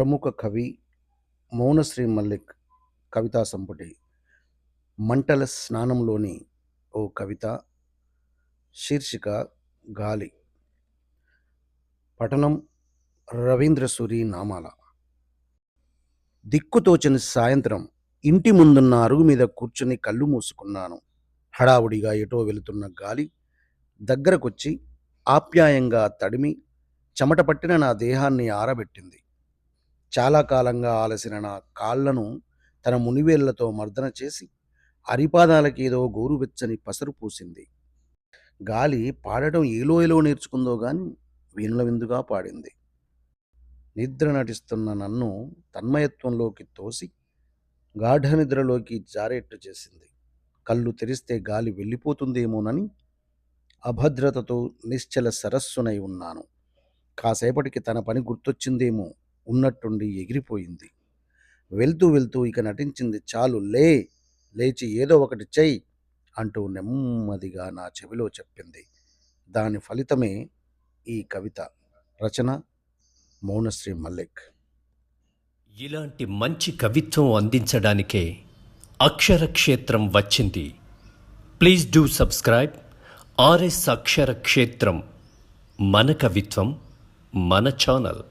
ప్రముఖ కవి మౌనశ్రీ మల్లిక్ కవితా సంపుటి మంటల స్నానంలోని ఓ కవిత శీర్షిక గాలి. పఠనం రవీంద్రసూరి నామాల. దిక్కుతోచని సాయంత్రం ఇంటి ముందున్న అరుగు మీద కూర్చుని కళ్ళు మూసుకున్నాను. హడావుడిగా ఎటో వెళుతున్న గాలి దగ్గరకొచ్చి ఆప్యాయంగా తడిమి చెమట పట్టిన నా దేహాన్ని ఆరబెట్టింది. చాలా కాలంగా ఆలసిన నా కాళ్ళను తన మునివేళ్ళతో మర్దన చేసి అరిపాదాలకేదో గోరువెచ్చని పసరు పూసింది. గాలి పాడటం ఏలో ఏలో నేర్చుకుందో గాని వీణుల విందుగా పాడింది. నిద్ర నటిస్తున్న నన్ను తన్మయత్వంలోకి తోసి గాఢ నిద్రలోకి జారేట్టు చేసింది. కళ్ళు తెరిస్తే గాలి వెళ్ళిపోతుందేమోనని అభద్రతతో నిశ్చల సరస్సునై ఉన్నాను. కాసేపటికి తన పని గుర్తొచ్చిందేమో ఉన్నట్టుండి ఎగిరిపోయింది. వెళ్తూ వెళ్తూ ఇక నటించింది చాలు లే లేచి ఏదో ఒకటి చెయ్యి అంటూ నెమ్మదిగా నా చెవిలో చెప్పింది. దాని ఫలితమే ఈ కవిత. రచన మౌనశ్రీ మల్లిక్. ఇలాంటి మంచి కవిత్వం అందించడానికే అక్షరక్షేత్రం వచ్చింది. Please do subscribe RS Akshara Kshetram మన కవిత్వం మన ఛానల్.